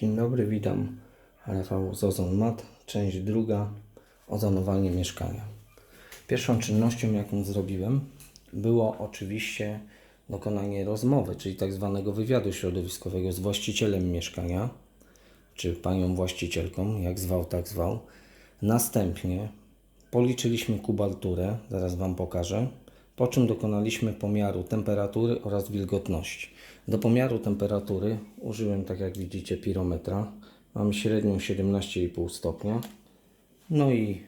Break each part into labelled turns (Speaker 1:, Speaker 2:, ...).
Speaker 1: Dzień dobry, witam. Rafał z Ozon Mat, część druga, ozonowanie mieszkania. Pierwszą czynnością, jaką zrobiłem, było oczywiście dokonanie rozmowy, czyli tak zwanego wywiadu środowiskowego z właścicielem mieszkania, czy panią właścicielką, jak zwał, tak zwał. Następnie policzyliśmy kubalturę, zaraz Wam pokażę, po czym dokonaliśmy pomiaru temperatury oraz wilgotności. Do pomiaru temperatury użyłem, tak jak widzicie, pirometra. Mam średnią 17,5 stopnia. No i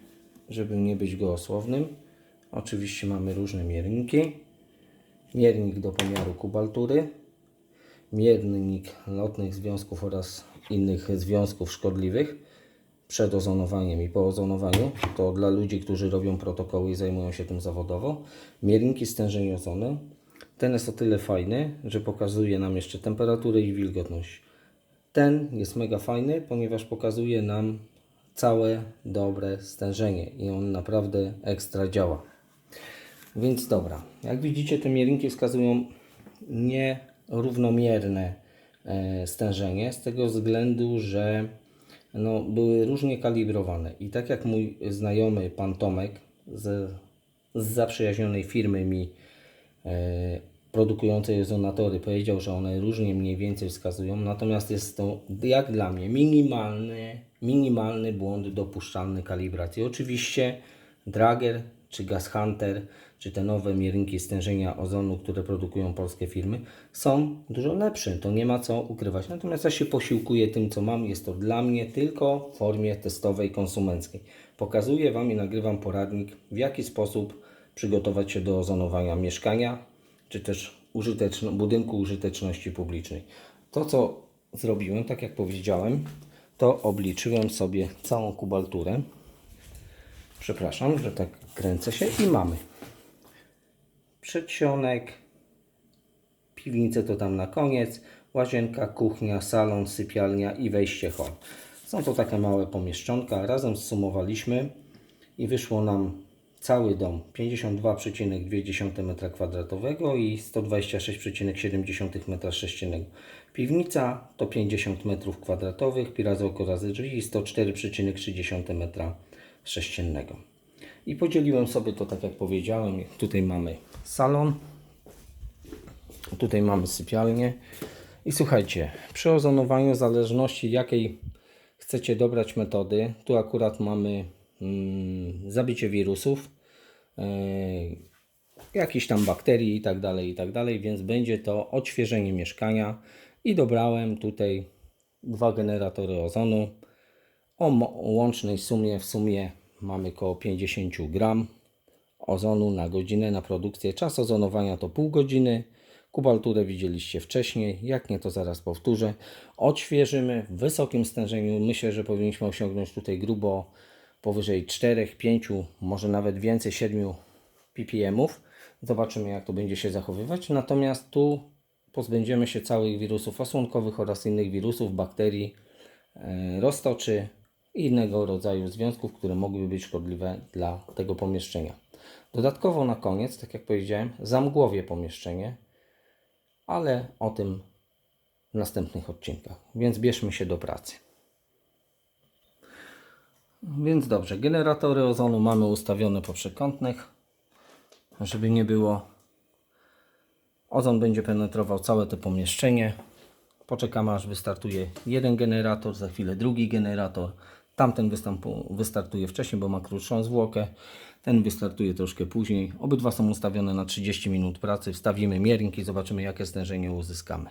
Speaker 1: żeby nie być gołosłownym, oczywiście mamy różne mierniki. Miernik do pomiaru kubaltury, miernik lotnych związków oraz innych związków szkodliwych przed ozonowaniem i po ozonowaniu. To dla ludzi, którzy robią protokoły i zajmują się tym zawodowo. Mierniki stężeń ozonu. Ten jest o tyle fajny, że pokazuje nam jeszcze temperaturę i wilgotność. Ten jest mega fajny, ponieważ pokazuje nam całe dobre stężenie i on naprawdę ekstra działa. Więc dobra, jak widzicie te mierniki wskazują nierównomierne e, stężenie z tego względu, że no, były różnie kalibrowane i tak jak mój znajomy pan Tomek z, z zaprzyjaźnionej firmy mi e, produkującej ozonatory powiedział, że one różnie mniej więcej wskazują, natomiast jest to jak dla mnie minimalny, minimalny błąd dopuszczalny kalibracji. Oczywiście Drager czy Gas Hunter, czy te nowe mierniki stężenia ozonu, które produkują polskie firmy, są dużo lepsze. To nie ma co ukrywać. Natomiast ja się posiłkuję tym, co mam. Jest to dla mnie tylko w formie testowej, konsumenckiej. Pokazuję Wam i nagrywam poradnik, w jaki sposób przygotować się do ozonowania mieszkania, czy też użyteczno, budynku użyteczności publicznej. To, co zrobiłem, tak jak powiedziałem, to obliczyłem sobie całą kubalturę. Przepraszam, że tak kręcę się i mamy przedsionek, piwnicę to tam na koniec, łazienka, kuchnia, salon, sypialnia i wejście hol. Są to takie małe pomieszczonka. Razem zsumowaliśmy i wyszło nam cały dom 52,2 m2 i 126,7 m2. Piwnica to 50 m2, pirazołko razy drzwi 104,3 m3. I podzieliłem sobie to tak jak powiedziałem. Tutaj mamy salon, tutaj mamy sypialnię. I słuchajcie, przy ozonowaniu, w zależności jakiej chcecie dobrać metody, tu akurat mamy mm, zabicie wirusów, yy, jakichś tam bakterii i tak dalej, i tak dalej, więc będzie to odświeżenie mieszkania. I dobrałem tutaj dwa generatory ozonu o łącznej sumie, w sumie mamy około 50 gram ozonu na godzinę na produkcję. Czas ozonowania to pół godziny. Kubalturę widzieliście wcześniej, jak nie to zaraz powtórzę. Odświeżymy w wysokim stężeniu. Myślę, że powinniśmy osiągnąć tutaj grubo powyżej 4, 5, może nawet więcej 7 ppmów. Zobaczymy jak to będzie się zachowywać. Natomiast tu pozbędziemy się całych wirusów osłonkowych oraz innych wirusów, bakterii, e, roztoczy i innego rodzaju związków, które mogłyby być szkodliwe dla tego pomieszczenia. Dodatkowo na koniec, tak jak powiedziałem, zamgłowię pomieszczenie, ale o tym w następnych odcinkach. Więc bierzmy się do pracy. Więc dobrze, generatory ozonu mamy ustawione po przekątnych, żeby nie było. Ozon będzie penetrował całe to pomieszczenie. Poczekamy aż wystartuje jeden generator, za chwilę drugi generator. Tamten występu, wystartuje wcześniej, bo ma krótszą zwłokę. Ten wystartuje troszkę później. Obydwa są ustawione na 30 minut pracy. Wstawimy miernik i zobaczymy jakie stężenie uzyskamy.